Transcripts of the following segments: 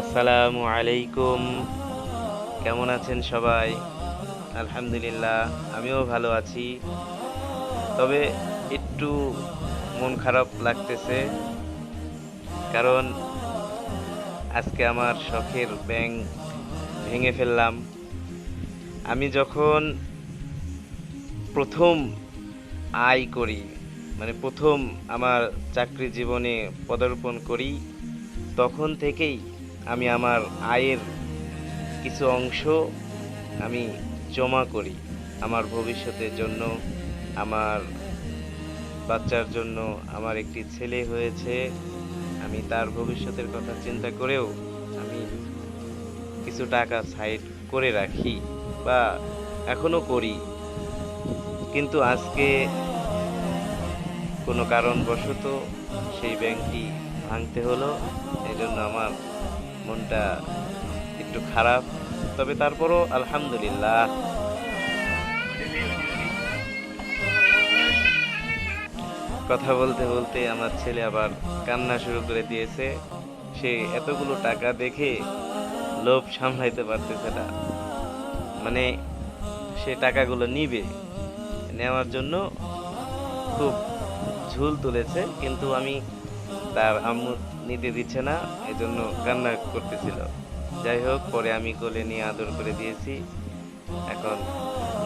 আসসালামু আলাইকুম। কেমন আছেন সবাই? আলহামদুলিল্লাহ, আমিও ভালো আছি। তবে একটু মন খারাপ লাগতেছে, কারণ আজকে আমার শখের ব্যাংক ভেঙে ফেললাম। আমি যখন প্রথম আয় করি মানে প্রথম আমার চাকরি জীবনে পদার্পণ করি, তখন থেকেই আমি আমার আয়ের কিছু অংশ আমি জমা করি আমার ভবিষ্যতের জন্য, আমার বাচ্চার জন্য, আমার একটি ছেলে হয়েছে। আমি তার ভবিষ্যতের কথা চিন্তা করেও আমি কিছু টাকা সাইড করে রাখি বা এখনও করি। কিন্তু আজকে কোনো কারণবশত সেই ব্যাংকটি ভাঙতে হলো এই জন্য আমার মনটা একটু খারাপ, তবে তারপরও আলহামদুলিল্লাহ। কথা বলতে বলতে আমার ছেলে আবার কান্না শুরু করে দিয়েছে। সে এতগুলো টাকা দেখে লোভ সামলাইতে পারতেছে না। মানে সে টাকাগুলো নিবে, নেওয়ার জন্য খুব ঝুল তুলেছে, কিন্তু আমি তার আম্মু নিতে দিচ্ছে না এই জন্য কান্না করতেছিল। যাই হোক, পরে আমি কোলে নিয়ে আদর করে দিয়েছি। এখন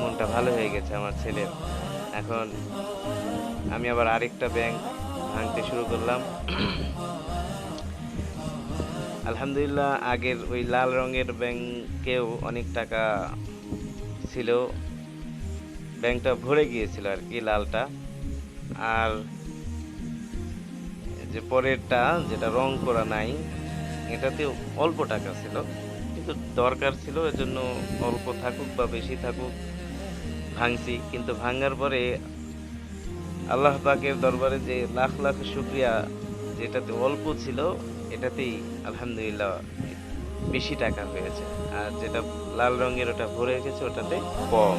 মনটা ভালো হয়ে গেছে আমার ছেলের। এখন আমি আবার আরেকটা ব্যাংক ভাঙতে শুরু করলাম। আলহামদুলিল্লাহ, আগের ওই লাল রঙের ব্যাংকেও অনেক টাকা ছিল। ব্যাংকটা ভরে গিয়েছিল আর কি লালটা। আর যে পরেরটা যেটা রং করা নাই, এটাতে অল্প টাকা ছিল, কিন্তু দরকার ছিল, এজন্য অল্প থাকুক বা বেশি থাকুক, ভাঙছি। কিন্তু ভাঙার পরে আল্লাহ পাকের দরবারে যে লাখ লাখ শুক্রিয়া, যেটাতে অল্প ছিল, এটাতেই আলহামদুলিল্লাহ বেশি টাকা হয়েছে। আর যেটা লাল রঙের ওটা ভরে গেছে ওটাতে কম।